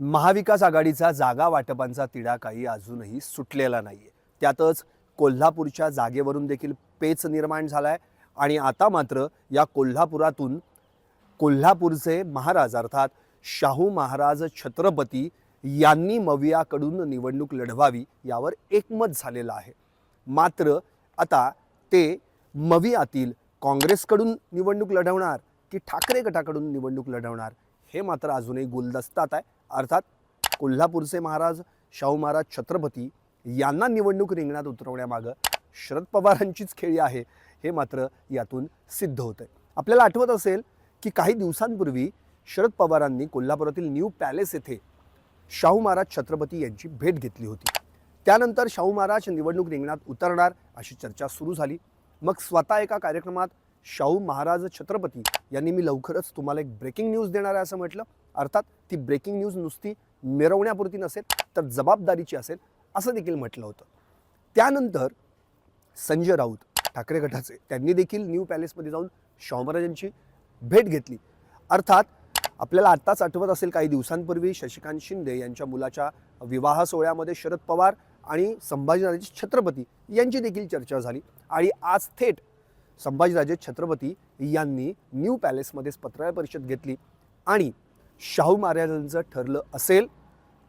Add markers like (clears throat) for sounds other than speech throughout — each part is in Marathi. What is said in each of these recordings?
महाविकास आघाडीचा जागा वाटपांचा तिढा काही अजूनही सुटलेला नाही आहे त्यातच कोल्हापूरच्या जागेवरून देखील पेच निर्माण झाला आहे आणि आता मात्र या कोल्हापुरातून कोल्हापूरचे महाराज अर्थात शाहू महाराज छत्रपती यांनी मवियाकडून निवडणूक लढवावी यावर एकमत झालेलं आहे. मात्र आता ते मवियातील काँग्रेसकडून निवडणूक लढवणार की ठाकरे गटाकडून निवडणूक लढवणार हे मात्र अजूनही गुलदस्तात आहे. अर्थात कोल्हापूरचे महाराज शाहू महाराज छत्रपती यांना निवडणूक रिंगणात उतरवण्यामागं शरद पवारांचीच खेळी आहे हे मात्र यातून सिद्ध होतं आहे आपल्याला आठवत असेल की काही दिवसांपूर्वी शरद पवारांनी कोल्हापुरातील न्यू पॅलेस येथे शाहू महाराज छत्रपती यांची भेट घेतली होती. त्यानंतर शाहू महाराज निवडणूक रिंगणात उतरणार अशी चर्चा सुरू झाली. मग स्वतः एका कार्यक्रमात शाहू महाराज छत्रपती यांनी मी लवकरच तुम्हाला एक ब्रेकिंग न्यूज देणार आहे असं म्हटलं. अर्थात ती ब्रेकिंग न्यूज नुसती मिरवण्यापुरती नसेल तर जबाबदारीची असेल असं देखील म्हटलं होतं. त्यानंतर संजय राऊत ठाकरे गटाचे त्यांनी देखील न्यू पॅलेसमध्ये जाऊन शाहू महाराजांची भेट घेतली. अर्थात आपल्याला आत्ताच आठवत असेल काही दिवसांपूर्वी शशिकांत शिंदे यांच्या मुलाच्या विवाह सोहळ्यामध्ये शरद पवार आणि संभाजीराजे छत्रपती यांची देखील चर्चा झाली. आणि आज थेट संभाजीराजे छत्रपती यांनी न्यू पॅलेसमध्येच पत्रकार परिषद घेतली. आणि शाहू महाराजांचं ठरलं असेल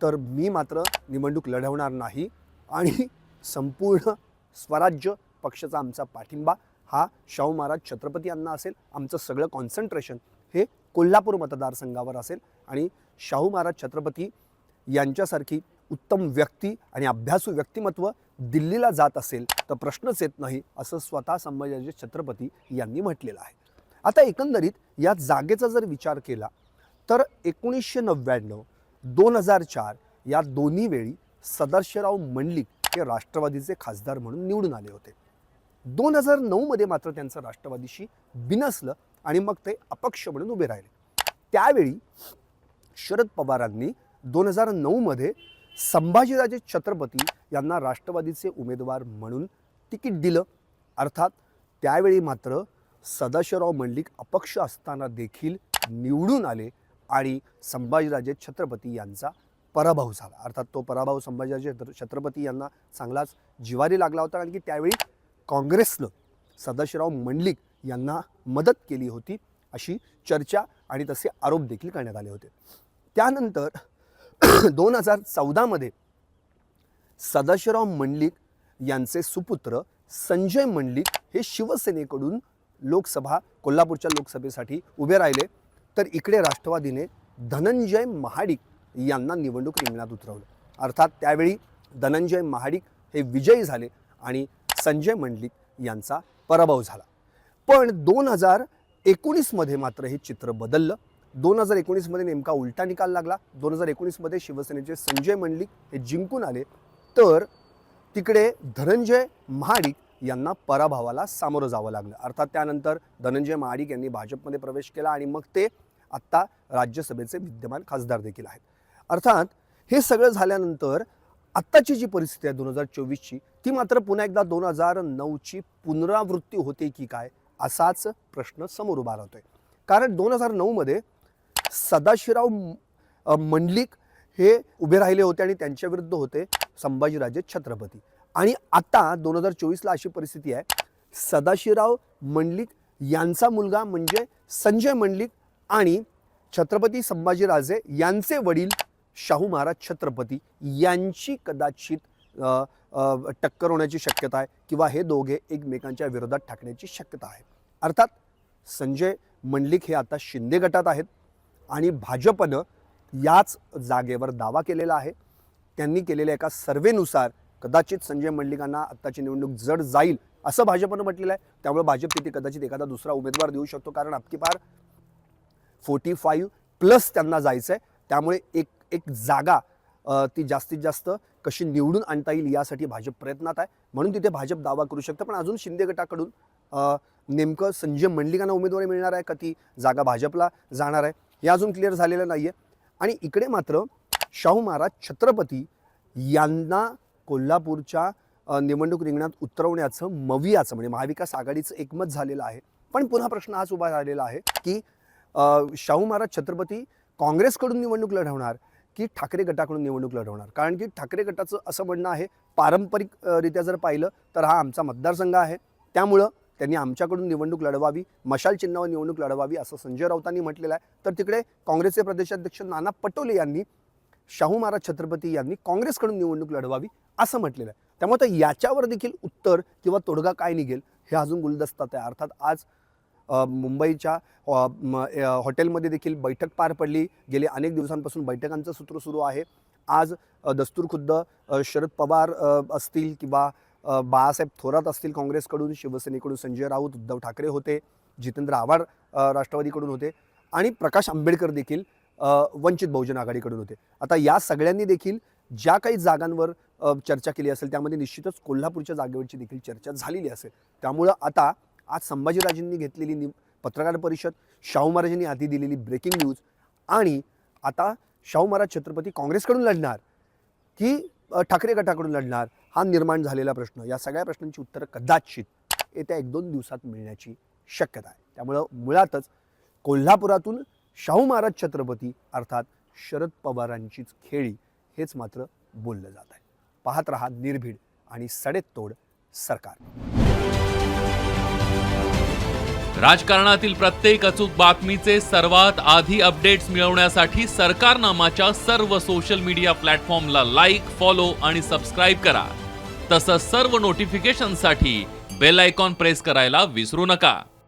तर मी मात्र निवडणूक लढवणार नाही आणि संपूर्ण स्वराज्य पक्षाचा आमचा पाठिंबा हा शाहू महाराज छत्रपती यांना असेल आमचं सगळं कॉन्सन्ट्रेशन हे कोल्हापूर मतदारसंघावर असेल आणि शाहू महाराज छत्रपती यांच्यासारखी उत्तम व्यक्ती आणि अभ्यासू व्यक्तिमत्व दिल्लीला जात असेल तर प्रश्नच येत नाही असं स्वतः संभाजीराजे छत्रपती यांनी म्हटलेलं आहे. आता एकंदरीत या जागेचा जर विचार केला तर एकोणीसशे नव्याण्णव दोन हजार चार या दोन्ही वेळी सदाशिवराव मंडलिक हे राष्ट्रवादीचे खासदार म्हणून निवडून आले होते. दोन हजार नऊमध्ये मात्र त्यांचं राष्ट्रवादीशी बिनसलं आणि मग ते अपक्ष म्हणून उभे राहिले. त्यावेळी शरद पवारांनी दोन हजार नऊमध्ये संभाजीराजे छत्रपती यांना राष्ट्रवादीचे उमेदवार म्हणून तिकीट दिलं. अर्थात त्यावेळी मात्र सदाशिवराव मंडलिक अपक्ष असताना देखील निवडून आले आणि संभाजीराजे छत्रपती यांचा पराभव झाला. अर्थात तो पराभव संभाजीराजे छत्रपती यांना चांगलाच जिवारी लागला होता. कारण की त्यावेळी काँग्रेसनं सदाशिवराव मंडलिक यांना मदत केली होती अशी चर्चा आणि तसे आरोप देखील करण्यात आले होते. त्यानंतर (clears throat) दोन हजार चौदामध्ये सदाशिवराव मंडलिक यांचे सुपुत्र संजय मंडलिक हे शिवसेनेकडून लोकसभा कोल्हापूरच्या लोकसभेसाठी उभे राहिले. तर इकडे राष्ट्रवादीने धनंजय महाडिक यांना निवडणूक रिंगणात उतरवलं. अर्थात त्यावेळी धनंजय महाडिक हे विजयी झाले आणि संजय मंडलिक यांचा पराभव झाला. पण दोन हजार एकोणीसमध्ये मात्र हे चित्र बदललं. दोन हजार एकोणीसमध्ये नेमका उलटा निकाल लागला. दोन हजार एकोणीसमध्ये शिवसेनेचे संजय मंडलिक हे जिंकून आले. तर तिकडे धनंजय महाडिक यांना पराभवाला सामोरं जावं लागलं. अर्थात त्यानंतर धनंजय महाडिक यांनी भाजपमध्ये प्रवेश केला आणि मग ते आत्ता राज्यसभेचे विद्यमान खासदार देखील आहेत. अर्थात हे सगळं झाल्यानंतर आत्ताची जी परिस्थिती आहे दोन हजार चोवीसची ती मात्र पुन्हा एकदा दोन हजार नऊची पुनरावृत्ती होते की काय असाच प्रश्न समोर उभा राहतोय. कारण दोन हजार नऊमध्ये सदाशिवराव मंडलिक हे उभे राहिले होते आणि त्यांच्या विरुद्ध होते संभाजीराजे छत्रपती. आणि आता दोन हजार चोवीसला अशी परिस्थिती आहे. सदाशिवराव मंडलिक यांचा मुलगा म्हणजे संजय मंडलिक आणि छत्रपती संभाजीराजे यांचे वडील शाहू महाराज छत्रपती यांची कदाचित टक्कर होण्याची शक्यता आहे किंवा हे दोघे एकमेकांच्या विरोधात ठाकण्याची शक्यता आहे. अर्थात संजय मंडलिक हे आता शिंदे गटात आहेत आणि भाजपनं याच जागेवर दावा केलेला आहे. त्यांनी केलेल्या एका सर्वेनुसार कदाचित संजय मंडलिकांना आत्ताची निवडणूक जड जाईल असं भाजपनं म्हटलेलं आहे. त्यामुळे भाजप तिथे कदाचित एखादा दुसरा उमेदवार देऊ शकतो. कारण अबकी पार फोर्टी फाईव्ह प्लस त्यांना जायचं आहे त्यामुळे एक एक जागा ती जास्तीत जास्त कशी निवडून आणता येईल यासाठी भाजप प्रयत्नात आहे. म्हणून तिथे भाजप दावा करू शकतं. पण अजून शिंदे गटाकडून नेमकं संजय मंडलिकांना उमेदवारी मिळणार आहे का? ती जागा भाजपला जाणार आहे. हे अजून क्लिअर झालेलं नाही आहे आणि इकडे मात्र शाहू महाराज छत्रपती यांना कोल्हापूरच्या निवडणूक रिंगणात उतरवण्याचं मवियाचं म्हणजे महाविकास आघाडीचं एकमत झालेलं आहे. पण पुन्हा प्रश्न हाच उभा झालेला आहे की शाहू महाराज छत्रपती काँग्रेसकडून निवडणूक लढवणार की ठाकरे गटाकडून निवडणूक लढवणार? कारण की ठाकरे गटाचं असं म्हणणं आहे पारंपरिकरित्या जर पाहिलं तर हा आमचा मतदारसंघ आहे. त्यामुळं त्यांनी आमच्याकडून निवडणूक लढवावी मशाल चिन्हावर निवडणूक लढवावी असं संजय राऊतांनी म्हटलेलं आहे. तर तिकडे काँग्रेसचे प्रदेशाध्यक्ष नाना पटोले यांनी शाहू महाराज छत्रपती यांनी काँग्रेसकडून निवडणूक लढवावी असं म्हटलेलं आहे. त्यामुळे तर याच्यावर देखील उत्तर किंवा तोडगा काय निघेल हे अजून गुलदस्तात आहे अर्थात आज मुंबईच्या म, हॉटेलमध्ये देखील बैठक पार पडली. गेले अनेक दिवसांपासून बैठकांचं सूत्र सुरू आहे. आज दस्तूर खुद्द शरद पवार असतील किंवा बाळासाहेब थोरात असतील काँग्रेसकडून शिवसेनेकडून संजय राऊत उद्धव ठाकरे होते जितेंद्र आव्हाड राष्ट्रवादीकडून होते. आणि प्रकाश आंबेडकर देखील वंचित बहुजन आघाडीकडून होते. आता या सगळ्यांनी देखील ज्या काही जागांवर चर्चा केली असेल त्यामध्ये निश्चितच कोल्हापूरच्या जागेवरची देखील चर्चा झालेली असेल. त्यामुळं आता आज संभाजीराजेंनी घेतलेली नि पत्रकार परिषद शाहू महाराजांनी आधी दिलेली ब्रेकिंग न्यूज आणि आता शाहू महाराज छत्रपती काँग्रेसकडून लढणार की ठाकरे गटाकडून लढणार हा निर्माण झालेला प्रश्न. या सगळ्या प्रश्नांची उत्तरं कदाचित येत्या एक दोन दिवसात मिळण्याची शक्यता आहे. त्यामुळं मुळातच कोल्हापुरातून शाहू महाराज छत्रपती अर्थात शरद पवारांचीच खेळी हेच मात्र बोललं जात आहे. पाहत रहा निर्भीड आणि सडेतोड सरकार. राजकारणातील प्रत्येक अचूक बातमीचे सर्वात आधी अपडेट्स मिळवण्यासाठी सरकारनामाच्या सर्व सोशल मीडिया प्लॅटफॉर्मला लाईक फॉलो आणि सबस्क्राईब करा. तसंच सर्व नोटिफिकेशनसाठी बेल आयकॉन प्रेस करायला विसरू नका.